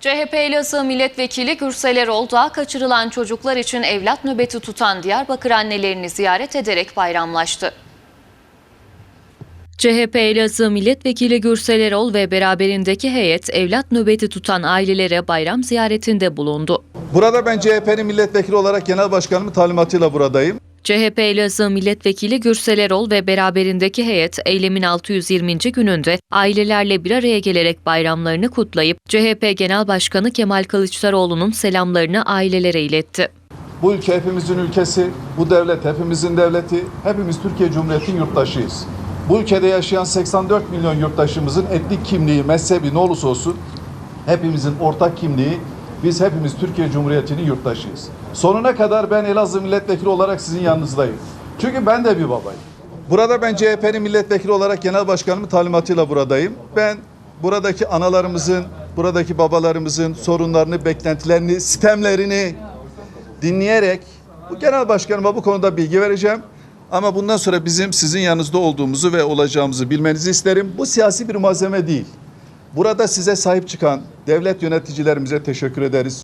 CHP Elazığ Milletvekili Gürsel Erol Dağ kaçırılan çocuklar için evlat nöbeti tutan Diyarbakır annelerini ziyaret ederek bayramlaştı. CHP Elazığ Milletvekili Gürsel Erol ve beraberindeki heyet evlat nöbeti tutan ailelere bayram ziyaretinde bulundu. Burada ben CHP'nin milletvekili olarak genel başkanımın talimatıyla buradayım. CHP Elazığ Milletvekili Gürsel Erol ve beraberindeki heyet eylemin 620. gününde ailelerle bir araya gelerek bayramlarını kutlayıp CHP Genel Başkanı Kemal Kılıçdaroğlu'nun selamlarını ailelere iletti. Bu ülke hepimizin ülkesi, bu devlet hepimizin devleti, hepimiz Türkiye Cumhuriyeti'nin yurttaşıyız. Bu ülkede yaşayan 84 milyon yurttaşımızın etnik kimliği, mezhebi ne olursa olsun hepimizin ortak kimliği, biz hepimiz Türkiye Cumhuriyeti'nin yurttaşıyız. Sonuna kadar ben Elazığ milletvekili olarak sizin yanınızdayım. Çünkü ben de bir babayım. Burada ben CHP'nin milletvekili olarak genel başkanımın talimatıyla buradayım. Ben buradaki analarımızın, buradaki babalarımızın sorunlarını, beklentilerini, sistemlerini dinleyerek bu genel başkanıma bu konuda bilgi vereceğim. Ama bundan sonra bizim sizin yanınızda olduğumuzu ve olacağımızı bilmenizi isterim. Bu siyasi bir malzeme değil. Burada size sahip çıkan devlet yöneticilerimize teşekkür ederiz.